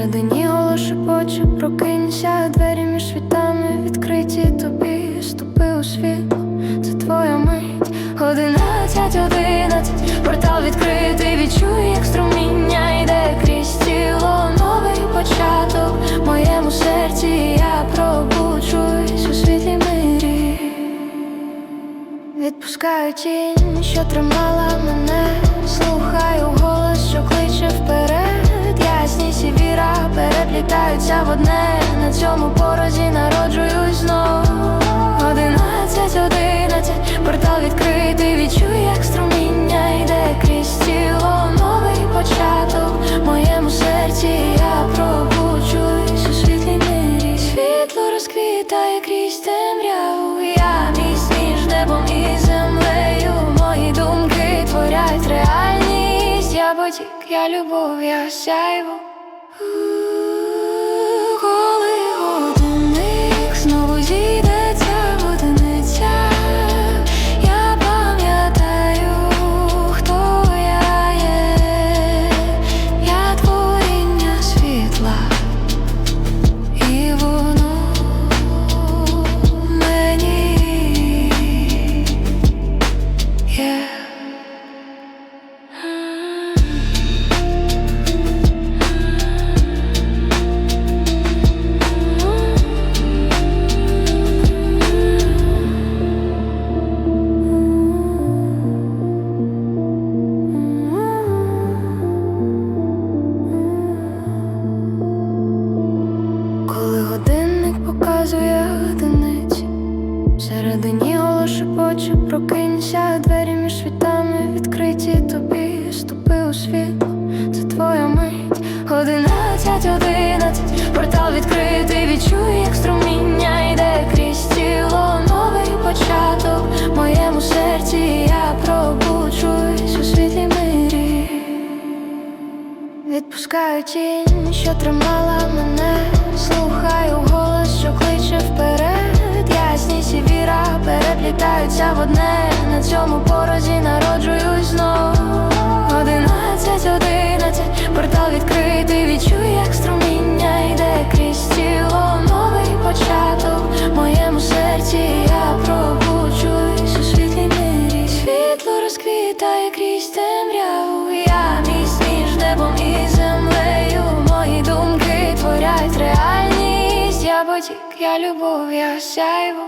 Всередині шепоче, прокинься, двері між світами відкриті тобі, ступи у світло, це твоя мить. Одинадцять, одинадцять, портал відкритий, відчуй, як струміння йде крізь тіло, новий початок в моєму серці, я пробуджуюсь у світлі мирі. Відпускаю тінь, що тримала мене, слухаю в одне. На цьому порозі народжуюсь знов. Одинадцять, одинадцять, портал відкритий, відчуй, як струміння йде крізь тіло. Новий початок в моєму серці, я пробуджуюсь у світлій мирі. Світло розквітає крізь темряву. Я міст між небом і землею. Мої думки творять реальність. Я потік, я любов, я сяйво. Шепоче, прокинься, двері між світами відкриті тобі, ступи у світло, це твоя мить. Одинадцять, одинадцять, портал відкритий, відчуй, як струміння йде крізь тіло, новий початок в моєму серці, я пробуджуюсь у світлі мирі. Відпускаю тінь, що тримала мене, слухаю голос, що кличе вперед. Переплітаються в одне. На цьому порозі народжуюсь знов. Одинадцять, одинадцять, портал відкритий, відчуй, як струміння йде крізь тіло. Новий початок в моєму серці, я пробуджуюсь у світлій мирі. Світло розквітає крізь темряву. Я міст між небом і землею. Мої думки творять реальність. Я потік, я любов, я сяйво.